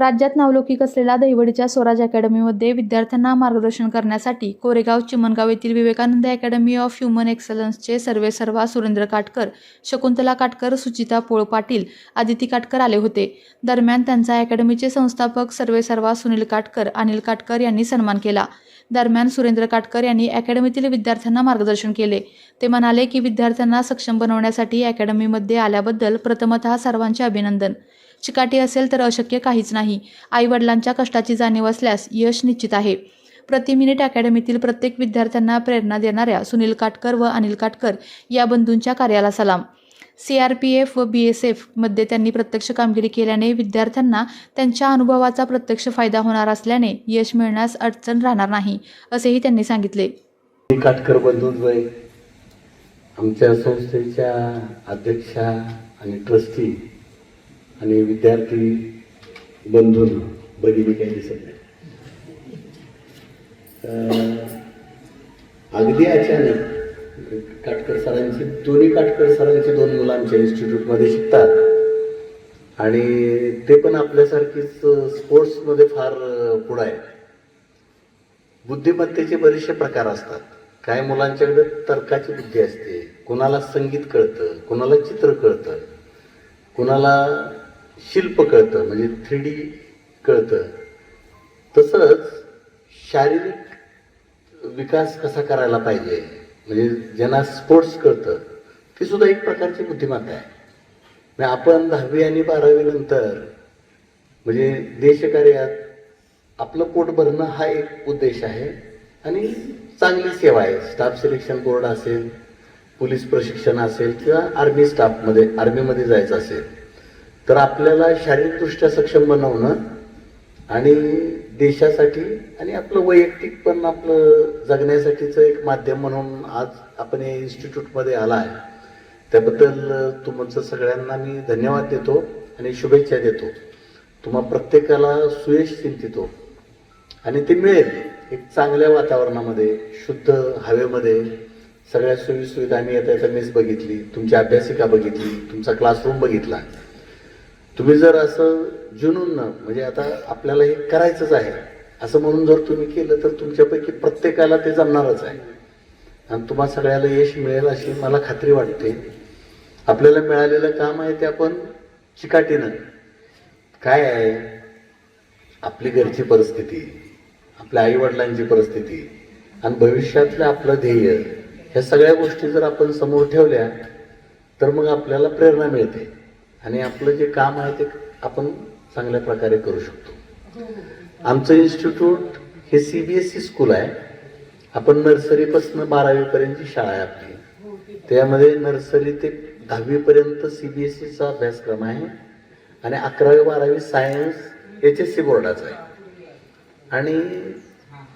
राज्यात नावलौकिक असलेल्या दहिवडीच्या स्वराज अकॅडमीमध्ये विद्यार्थ्यांना मार्गदर्शन करण्यासाठी कोरेगाव चिमणगाव येथील विवेकानंद अकॅडमी ऑफ ह्युमन एक्सलन्सचे सर्वेसर्वा सुरेंद्र काटकर शकुंतला काटकर सुचिता पोळ पाटील आदिती काटकर आले होते. दरम्यान त्यांचा अकॅडमीचे संस्थापक सर्वेसर्वा सुनील काटकर अनिल काटकर यांनी सन्मान केला. दरम्यान सुरेंद्र काटकर यांनी अकॅडमीतील विद्यार्थ्यांना मार्गदर्शन केले. ते म्हणाले की विद्यार्थ्यांना सक्षम बनवण्यासाठी अकॅडमीमध्ये आल्याबद्दल प्रथमतः सर्वांचे अभिनंदन. चिकाटी असेल तर अशक्य काहीच नाही. आईवडिलांच्या कष्टाची जाणीव असल्यास यश निश्चित आहे. प्रति मिनिट अकॅडमीतील प्रत्येक विद्यार्थ्यांना प्रेरणा देणाऱ्या सुनील काटकर व अनिल काटकर या बंधूंच्या कार्याला सलाम. सी आर पी एफ व बी एस एफमध्ये त्यांनी प्रत्यक्ष कामगिरी केल्याने विद्यार्थ्यांना त्यांच्या अनुभवाचा प्रत्यक्ष फायदा होणार असल्याने यश मिळण्यास अडचण राहणार नाही असेही त्यांनी सांगितले. काटकर आमच्या संस्थेच्या अध्यक्षा आणि ट्रस्टी आणि विद्यार्थी बंधून भगिनी काही दिसत नाही. अगदी अचानक काटकर सरांची दोन्ही काटकर सरांची दोन मुलं आमच्या इन्स्टिट्यूटमध्ये शिकतात. आणि ते पण आपल्यासारखीच स्पोर्ट्समध्ये फार पुढं आहे बुद्धिमत्तेचे बरेचसे प्रकार असतात. काही मुलांच्याकडे तर्काची बुद्धी असते. कुणाला संगीत कळतं कुणाला चित्र कळतं कुणाला शिल्प कळतं म्हणजे थ्री डी कळतं. तसंच शारीरिक विकास कसा करायला पाहिजे म्हणजे ज्यांना स्पोर्ट्स कळतं ती सुद्धा एक प्रकारची बुद्धिमत्ता आहे. म्हणजे आपण दहावी आणि बारावीनंतर म्हणजे देशकार्यात आपलं पोट भरणं हा एक उद्देश आहे आणि चांगली सेवा आहे. स्टाफ सिलेक्शन बोर्ड असेल पोलीस प्रशिक्षण असेल किंवा आर्मी स्टाफमध्ये आर्मीमध्ये जायचं असेल तर आपल्याला शारीरिकदृष्ट्या सक्षम बनवणं आणि देशासाठी आणि आपलं वैयक्तिक पण आपलं जगण्यासाठीचं एक माध्यम म्हणून आज आपण या इन्स्टिट्यूटमध्ये आला आहे त्याबद्दल तुमचं सगळ्यांना मी धन्यवाद देतो आणि शुभेच्छा देतो. तुम्हा प्रत्येकाला सुयश चिंतितो. आणि ते मिळेल. एक चांगल्या वातावरणामध्ये शुद्ध हवेमध्ये. सगळ्या सोयीसुविधा मी आम्ही येता मीच बघितली तुमची अभ्यासिका बघितली तुमचा क्लासरूम बघितला. तुम्ही जर असं जुनून म्हणजे आता आपल्याला हे करायचंच आहे असं म्हणून जर तुम्ही केलं तर तुमच्यापैकी प्रत्येकाला ते जमणारच आहे. आणि तुम्हा सगळ्याला यश मिळेल अशी मला खात्री वाटते. आपल्याला मिळालेलं काम आहे ते आपण चिकाटीनं. काय आहे? आपली घरची परिस्थिती आपल्या आईवडिलांची परिस्थिती आणि भविष्यातलं आपलं ध्येय ह्या सगळ्या गोष्टी जर आपण समोर ठेवल्या तर मग आपल्याला प्रेरणा मिळते. आणि आपलं जे काम आहे ते आपण चांगल्या प्रकारे करू शकतो. आमचं इन्स्टिट्यूट हे C B S E school आहे. आपण नर्सरीपासून बारावीपर्यंतची शाळा आहे आपली. त्यामध्ये नर्सरी ते दहावीपर्यंत सी बी एस ईचा अभ्यासक्रम आहे. आणि अकरावी बारावी सायन्स एच एस सी बोर्डाचा आहे. आणि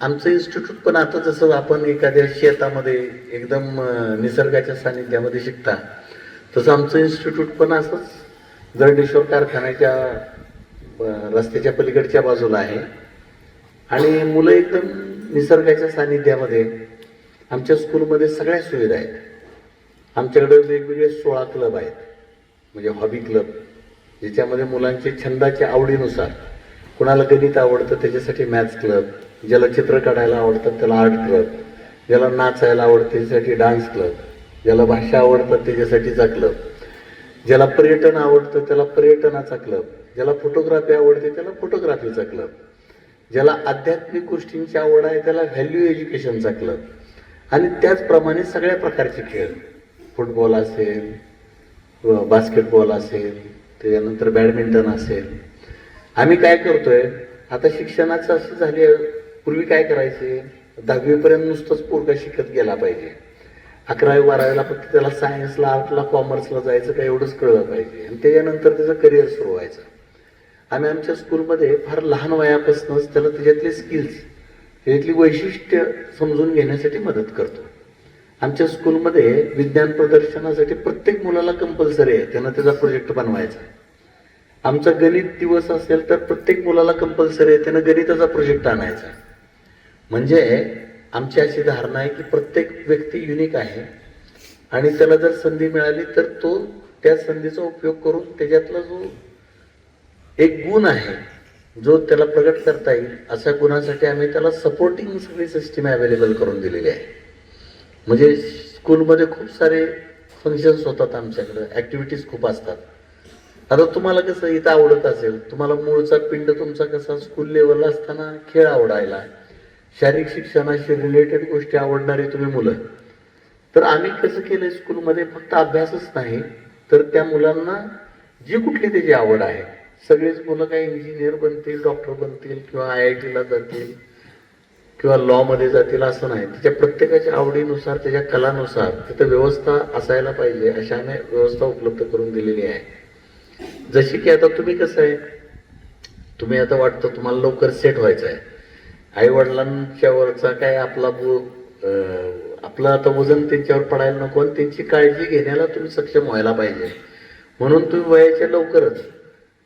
आमचं इन्स्टिट्यूट पण आता जसं आपण एखाद्या शेतामध्ये एकदम निसर्गाच्या सानिध्यामध्ये शिकता तसं आमचं इन्स्टिट्यूट पण असंच जरडेश्वर कारखान्याच्या रस्त्याच्या पलीकडच्या बाजूला आहे आणि मुलं एकदम निसर्गाच्या सानिध्यामध्ये आमच्या स्कूलमध्ये सगळ्या सुविधा आहेत. आमच्याकडे वेगवेगळे सोळा क्लब आहेत म्हणजे हॉबी क्लब ज्याच्यामध्ये मुलांचे छंदाच्या आवडीनुसार कुणाला गणित आवडतं त्याच्यासाठी मॅथ्स क्लब ज्याला चित्र काढायला आवडतं त्याला आर्ट क्लब ज्याला नाचायला आवडतं त्याच्यासाठी डान्स क्लब ज्याला भाषा आवडतात त्याच्यासाठीचा क्लब. ज्याला पर्यटन आवडतं त्याला पर्यटनाचा क्लब ज्याला फोटोग्राफी आवडते त्याला फोटोग्राफीचा क्लब ज्याला आध्यात्मिक गोष्टींची आवड आहे त्याला व्हॅल्यू एज्युकेशनचा क्लब आणि त्याचप्रमाणे सगळ्या प्रकारचे खेळ. फुटबॉल असेल व बास्केटबॉल असेल त्याच्यानंतर बॅडमिंटन असेल. आम्ही काय करतोय आता शिक्षणाचं असं झाले पूर्वी काय करायचे? दहावीपर्यंत नुसतंच पोरगा शिकत गेला पाहिजे. अकरावी बारावीला फक्त त्याला सायन्सला आर्टला कॉमर्सला जायचं काय एवढंच कळलं पाहिजे. आणि त्याच्यानंतर त्याचं करिअर सुरू व्हायचं. आम्ही आमच्या स्कूलमध्ये फार लहान वयापासूनच त्याला त्याच्यातले स्किल्स त्याच्यातली वैशिष्ट्य समजून घेण्यासाठी मदत करतो. आमच्या स्कूलमध्ये विज्ञान प्रदर्शनासाठी प्रत्येक मुलाला कंपल्सरी आहे. त्यानं त्याचा प्रोजेक्ट बनवायचा आमचा गणित दिवस असेल तर प्रत्येक मुलाला कंपल्सरी आहे. त्यानं गणिताचा प्रोजेक्ट आणायचा म्हणजे आमची अशी धारणा आहे की प्रत्येक व्यक्ती युनिक आहे. आणि त्याला जर संधी मिळाली तर तो त्या संधीचा उपयोग करून त्याच्यातला जो एक गुण आहे जो त्याला प्रगट करता येईल अशा गुणासाठी आम्ही त्याला सपोर्टिंग सगळी सिस्टीम अवेलेबल करून दिलेली आहे. म्हणजे स्कूलमध्ये खूप सारे फंक्शन्स होतात आमच्याकडं ॲक्टिव्हिटीज खूप असतात. आता तुम्हाला कसं इथं आवडत असेल तुम्हाला मूळचा पिंड तुमचा कसा स्कूल लेवलला असताना खेळ आवडायला शारीरिक शिक्षणाशी रिलेटेड गोष्टी आवडणारी तुम्ही मुलं. तर आम्ही कसं केलं स्कूलमध्ये फक्त अभ्यासच नाही तर त्या मुलांना जी कुठली त्याची आवड आहे सगळेच मुलं काही इंजिनियर बनतील डॉक्टर बनतील किंवा आय आय टीला जातील किंवा लॉमध्ये जातील असं नाही. त्याच्या प्रत्येकाच्या आवडीनुसार त्याच्या कलानुसार तिथं व्यवस्था असायला पाहिजे अशाने व्यवस्था उपलब्ध करून दिलेली आहे. जशी की आता तुम्ही कसं आहे तुम्ही आता वाटतं तुम्हाला लवकर सेट व्हायचं आहे. आई वडिलांच्या वरचा काय आपला आपलं आता वजन त्यांच्यावर पडायला नको आणि त्यांची काळजी घेण्याला तुम्ही सक्षम व्हायला पाहिजे. म्हणून तुम्ही वयाच्या लवकरच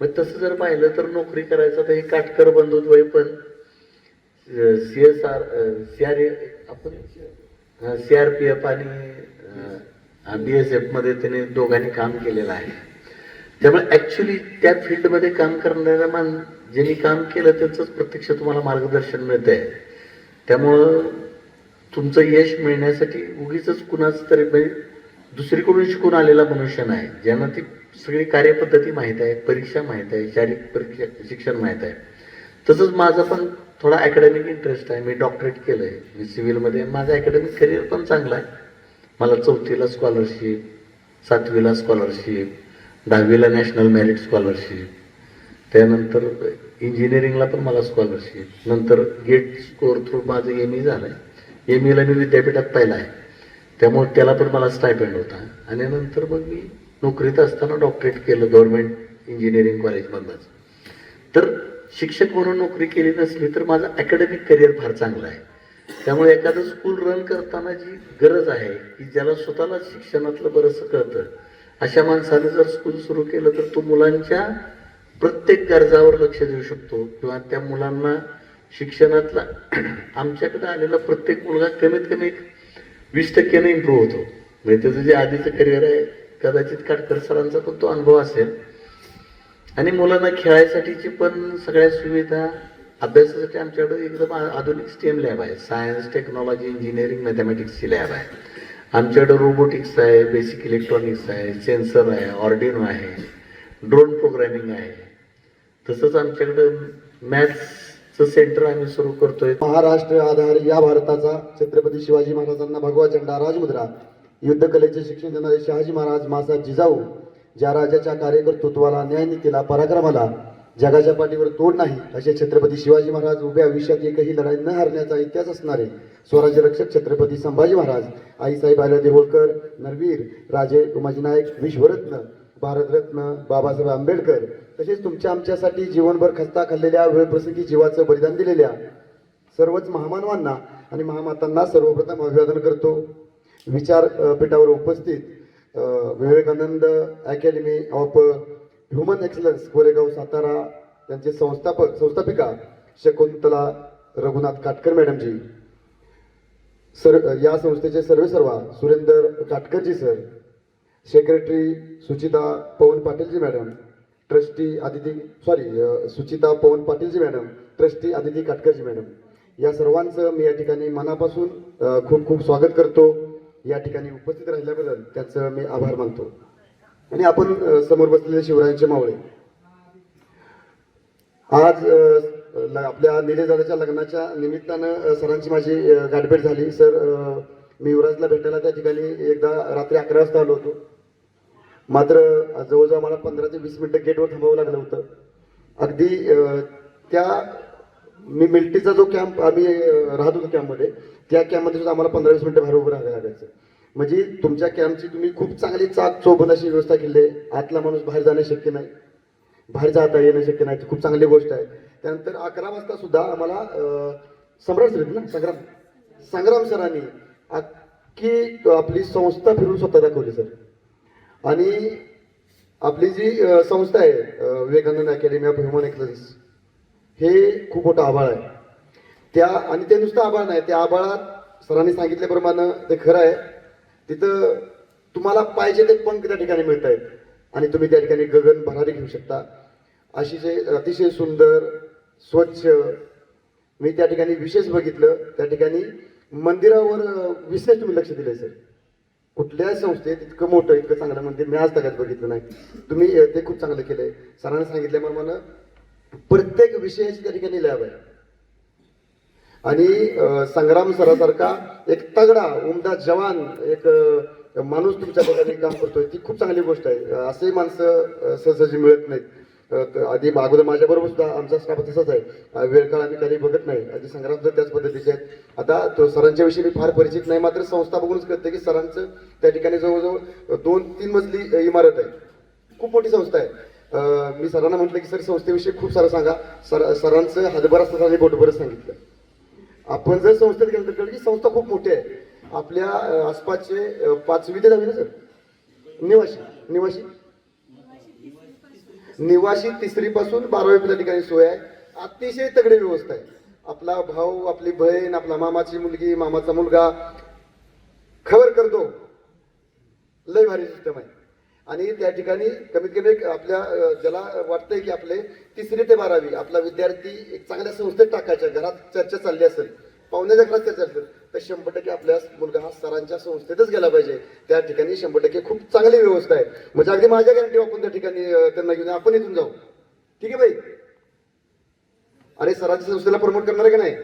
मग तसं जर पाहिलं तर नोकरी करायचं तर हे काटकर बंधूत वय पण C S R C R आपण सी आर पी एफ आणि बी एस एफमध्ये त्याने दोघांनी काम केलेलं आहे. त्यामुळे ऍक्च्युली त्या फील्डमध्ये काम करणाऱ्या मान ज्यांनी काम केलं त्यांचंच प्रत्यक्ष तुम्हाला मार्गदर्शन मिळत आहे त्यामुळं तुमचं यश मिळण्यासाठी उगीच कुणाच तरी म्हणजे दुसरीकडून शिकून आलेला मनुष्य नाही ज्यांना ती सगळी कार्यपद्धती माहीत आहे परीक्षा माहीत आहे शारीरिक परीक्षा शिक्षण माहीत आहे. तसंच माझं पण थोडा अकॅडमिक इंटरेस्ट आहे. मी डॉक्टरेट केलं आहे मी सिव्हिलमध्ये माझं अकॅडमिक करिअर पण चांगलं आहे. मला चौथीला स्कॉलरशिप सातवीला स्कॉलरशिप दहावीला नॅशनल मेरिट स्कॉलरशिप त्यानंतर इंजिनिअरिंगला पण मला स्कॉलरशिप नंतर गेट स्कोअर थ्रू माझं एम ई झालं आहे एम ईला मी विद्यापीठात पाहिला आहे. त्यामुळे त्याला पण मला स्टायपेंड होता. आणि नंतर मग मी नोकरीत असताना डॉक्टरेट केलं गव्हर्नमेंट इंजिनिअरिंग कॉलेजमधनंच तर शिक्षक म्हणून नोकरी केली नसली तर माझं अकॅडमिक करिअर फार चांगलं आहे. त्यामुळे एखादं स्कूल रन करताना जी गरज आहे की ज्याला स्वतःला शिक्षणातलं बरंचसं कळतं अशा माणसाने जर स्कूल सुरू केलं तर तो मुलांच्या प्रत्येक गरजावर लक्ष देऊ शकतो किंवा त्या मुलांना शिक्षणातला आमच्याकडे आलेला प्रत्येक मुलगा कमीत कमी वीस टक्क्याने इम्प्रूव्ह होतो. म्हणजे त्याचं जे आधीचं करिअर आहे कदाचित काटकर सरांचा पण तो अनुभव असेल. आणि मुलांना खेळायसाठीची पण सगळ्या सुविधा अभ्यासासाठी आमच्याकडे एकदम आधुनिक स्टेम लॅब आहे. सायन्स टेक्नॉलॉजी इंजिनिअरिंग मॅथमॅटिक्सची लॅब आहे. आमच्याकडे रोबोटिक्स आहे बेसिक इलेक्ट्रॉनिक्स आहे सेन्सर आहे ऑर्डिनो आहे ड्रोन प्रोग्रॅमिंग आहे. तसंच आमच्याकडे मॅथ्सचं सेंटर आम्ही सुरू करतोय. महाराष्ट्र आधार या भारताचा छत्रपती शिवाजी महाराजांना भगवा झेंडा राजमुद्रा युद्धकलेचे शिक्षण देणारे शहाजी महाराज मासा जिजाऊ ज्या राजाच्या कार्यकर्तृत्वाला न्यायनीतीला पराक्रमाला जगाच्या पाठीवर तोड नाही असे छत्रपती शिवाजी महाराज उभ्या आयुष्यात एकही लढाई न हरण्याचा इतिहास असणारे स्वराज्य रक्षक छत्रपती संभाजी महाराज आईसाहेब आल्या होळकर नरवीर राजे उमाजी नाईक विश्वरत्न भारतरत्न बाबासाहेब आंबेडकर तसेच तुमच्या आमच्यासाठी जीवनभर खस्ता खाल्लेल्या वेळप्रसंगी जीवाचं बलिदान दिलेल्या सर्वच महामानवांना आणि महामातांना सर्वप्रथम अभिवादन करतो. विचारपीठावर उपस्थित Vivekanand academy of human excellence Koregaon Satara त्यांचे संस्थापक संस्थापिका शकुंतला रघुनाथ काटकर मॅडमजी. सर या संस्थेचे सर्वे सर्वा Surender Katkarji sir secretary Suchita Pavan Patilji madam trustee Aditi sorry Suchita Pavan Patilji madam trustee Aditi Katkarji madam. या सर्वांचं मी या ठिकाणी मनापासून खूप खूप स्वागत करतो. या ठिकाणी उपस्थित राहिल्याबद्दल त्याचं मी आभार मानतो. आणि आपण समोर बसलेले शिवरायांचे मावळे. आज ल- आपल्या निलेदादाच्या लग्नाच्या निमित्तानं सरांची माझी गाठभेट झाली. सर मी युवराजला भेटायला त्या ठिकाणी एकदा रात्री अकरा वाजता आलो होतो. मात्र जवळजवळ मला पंधरा ते वीस मिनिटं गेटवर थांबावं लागलं होतं. अगदी त्या मी मिल्टीचा जो कॅम्प आम्ही राहत होतो कॅम्पमध्ये त्या कॅम्पमध्ये सुद्धा आम्हाला पंधरा वीस मिनिटं बाहेर उभं राहायला लागायचं. म्हणजे तुमच्या कॅम्पची तुम्ही खूप चांगली चाक चौबंद अशी व्यवस्था केली आहे. आतला माणूस बाहेर जाणं शक्य नाही. बाहेर जाता येणं शक्य नाही. ती खूप चांगली गोष्ट आहे. त्यानंतर अकरा वाजता सुद्धा आम्हाला सम्राट सर ना? संग्राम. संग्राम सरांनी अख्खी आपली संस्था फिरून स्वतः दाखवली सर. आणि आपली जी संस्था आहे Vivekanand academy of human excellence हे खूप मोठं आभाळ आहे. त्या आणि ते नुसतं आभाळ नाही त्या आभाळात सरांनी सांगितल्याप्रमाणे ते खरं आहे. तिथं तुम्हाला पाहिजे ते पंख त्या ठिकाणी मिळत आहेत आणि तुम्ही त्या ठिकाणी गगन भरारी घेऊ शकता. अतिशय अतिशय सुंदर स्वच्छ मी त्या ठिकाणी विशेष बघितलं. त्या ठिकाणी मंदिरावर विशेष तुम्ही लक्ष दिलं सर. कुठल्या संस्थेत इतकं मोठं इतकं चांगलं मंदिर मी आज तगात बघितलं नाही. तुम्ही ते खूप चांगलं केलंय. सरांनी मला प्रत्येक विषयाची त्या ठिकाणी लॅब आहे. आणि संग्राम सरासारखा एक तगडा उमदा जवान एक माणूस तुमच्या बघायला काम करतोय ती खूप चांगली गोष्ट आहे. असे माणसं सहजी मिळत नाहीत. आधी अगोदर माझ्याबरोबर सुद्धा आमचा स्टाफ तसाच आहे. वेळ काळ आम्ही कधी बघत नाही. आधी संग्राम सुद्धा त्याच पद्धतीचे आहेत. आता तो सरांच्या विषयी मी फार परिचित नाही मात्र संस्था बघूनच कळते की सरांचं त्या ठिकाणी जवळजवळ दोन तीन मजली इमारत आहे. खूप मोठी संस्था आहे. मी सरांना म्हटलं की सर संस्थेविषयी खूप सारं सांगा. सर सरांचं हातभर असताना आणि बोटभरच सांगितलं. आपण जर संस्थेत गेलो तर कळलं की संस्था खूप मोठी आहे. आपल्या आसपासचे पाचवी ते दहावी ना सर? निवासी निवासी? निवासी तिसरी पासून बारावी ठिकाणी सोय आहे. अतिशय तगडी व्यवस्था आहे. आपला भाऊ आपली बहीण आपला मामाची मुलगी मामाचा मुलगा खबर करतो. लय भारी सिस्टम आहे. आणि त्या ठिकाणी कमीत कमी आपल्या ज्याला वाटतंय की आपले तिसरी ते बारावी आपला विद्यार्थी एक चांगल्या संस्थेत टाकायच्या घरात चर्चा चालली असेल पाहुण्याच्या घरात चर्चा असेल तर शंभर टक्के आपल्या मुलगा हा सरांच्या संस्थेतच गेला पाहिजे. त्या ठिकाणी शंभर टक्के खूप चांगली व्यवस्था आहे. म्हणजे अगदी माझ्या गॅरंटी आपण त्या ठिकाणी त्यांना घेऊन आपण इथून जाऊ. ठीक आहे बाई? अरे सरांच्या संस्थेला प्रमोट करणार आहे का नाही?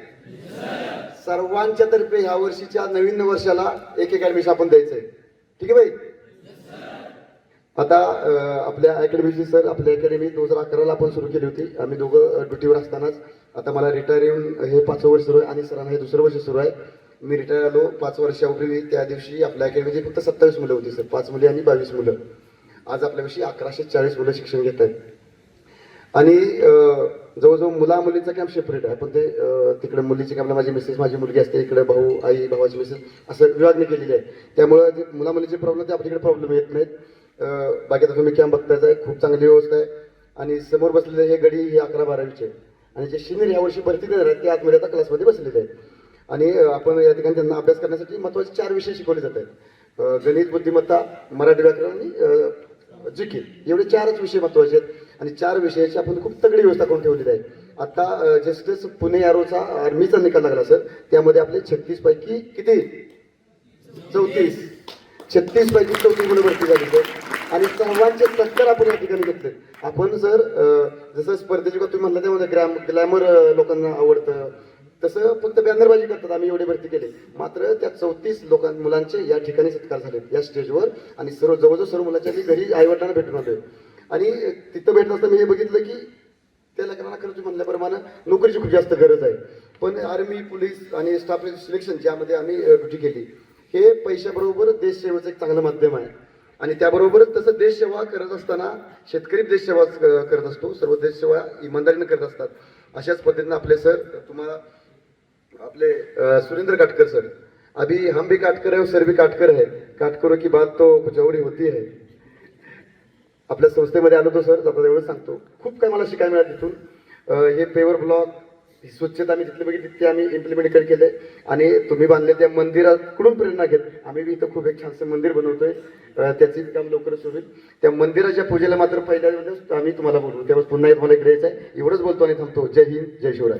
सर्वांच्या तर्फे ह्या वर्षीच्या नवीन वर्षाला एक एक ऍडमिशन आपण द्यायचंय. ठीक आहे बाई? आता आपल्या अकॅडमीची सर आपल्या अकॅडमी दोन हजार अकराला आपण सुरू केली होती. आम्ही दोघं ड्युटीवर असतानाच आता मला रिटायर येऊन हे पाचवं वर्ष सुरू आहे आणि सरांना हे दुसरं वर्ष सुरू आहे. मी रिटायर आलो पाच वर्षापूर्वी त्या दिवशी आपल्या अकॅडमीची फक्त सत्तावीस मुलं होती सर पाच मुली आणि बावीस मुलं. आज आपल्याविषयी अकराशे चाळीस मुलं शिक्षण घेत आहेत. आणि जवळजवळ मुला मुलीचा कॅम्प सेपरेट आहे. पण ते तिकडे मुलीची कॅम्पला माझी मिसेस माझी मुलगी असते. इकडे भाऊ आई भावाची मिसेस असं विभागणी केलेली आहे त्यामुळं जे मुला मुलीचे प्रॉब्लेम ते आपल्याकडे प्रॉब्लेम येत नाहीत. बाकी आता तुम्ही कॅम्प बघतायचा आहे खूप चांगली व्यवस्था आहे. आणि समोर बसलेले हे गडी हे अकरा बारावीचे आहे. आणि जे सिनियर यावर्षी वर्षी भरती देणार आहेत ते आतमध्ये आता क्लासमध्ये बसलेले आहेत. आणि आपण या ठिकाणी त्यांना अभ्यास करण्यासाठी महत्त्वाचे चार विषय शिकवले जात आहेत. गणित बुद्धिमत्ता मराठी व्याकरण आणि अं, एवढे चारच विषय महत्त्वाचे आहेत. आणि चार विषयाची आपण खूप तगडी व्यवस्था करून ठेवलेली आहे. आता जस्टिस पुणे यारोचा आर्मीचा निकाल लागला सर. त्यामध्ये आपले छत्तीस पैकी किती? चौतीस. छत्तीस पैकी चौतीस मुलं भरती झाली सर. आणि सर्वांचे टक्कर आपण या ठिकाणी घेतले. आपण सर जसं स्पर्धेची तुम्ही म्हणलं त्यामध्ये ग्रॅम ग्लॅमर लोकांना आवडतं तसं फक्त बॅनरबाजी करतात आम्ही एवढे भरती केले. मात्र त्या चौतीस लोकां मुलांचे या ठिकाणी सत्कार झाले या स्टेजवर. आणि सर्व जवळजवळ सर्व मुलांच्या मी घरी आईवडिलांना भेटून आलोय. आणि तिथं भेटत असताना मी हे बघितलं की त्या लेकरांना खरंच म्हणल्याप्रमाणे नोकरीची खूप जास्त गरज आहे. पण आर्मी पोलीस आणि स्टाफ सिलेक्शन ज्यामध्ये आम्ही ड्युटी केली हे पैशाबरोबर देशसेवेचं एक चांगलं माध्यम आहे. आणि त्याबरोबरच तसं देशसेवा करत असताना शेतकरी देशसेवा क- करत असतो. सर्व देशसेवा इमानदारीनं करत असतात. अशाच पद्धतीनं आपले सर तुम्हाला आपले सुरेंद्र काटकर सर. अभी हम भी काटकर है और सर भी काटकर है. काटकरों की बात तो कुछ एवढी होती है. आपल्या संस्थेमध्ये आलो तो सर आपल्याला एवढं सांगतो. खूप काही मला शिकायला मिळालं तिथून. हे पेवर ब्लॉक ही स्वच्छता आम्ही तिथली बघितली ते आम्ही इम्प्लिमेंट केले. आणि तुम्ही बांधले त्या मंदिराकडून प्रेरणा घेत. आम्ही बी इथं खूप एक छानसं मंदिर बनवतोय. अं, त्याची काम लवकरच होईल. त्या मंदिराच्या पूजेला मात्र पहिल्या आम्ही तुम्हाला बोलवू. त्यावेळेस पुन्हा एक मला इकडे यायचं आहे एवढंच बोलतो आणि थांबतो. जय हिंद जय शिवराय.